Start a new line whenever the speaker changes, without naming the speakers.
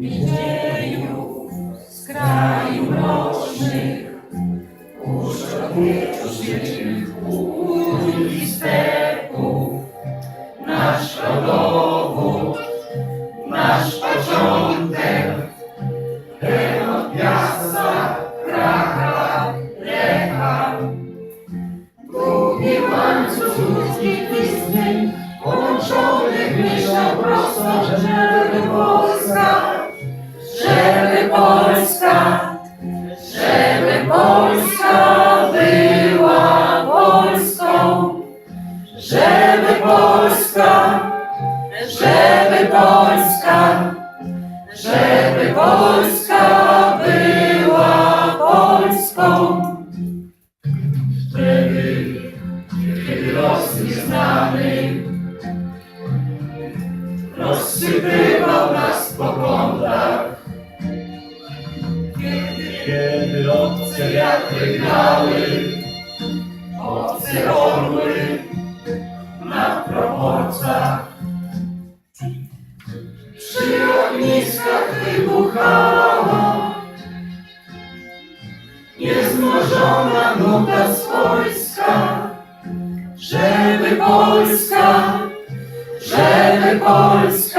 Dzieju z kraju mrocznych, i nasz rodowód, nasz początek, Herod Piasa, Kracha, Lecha, długi Nagrywam. Żeby Polska, żeby Polska była Polską, żeby Polska, żeby Polska, żeby Polska była Polską. Kiedy rozsypywał nas po kątach, kiedy obce wiatry grały, obce orły na proporcjach. Przy ogniskach wybuchała niezmożona nuta swojska, żeby Polska, żeby Polska,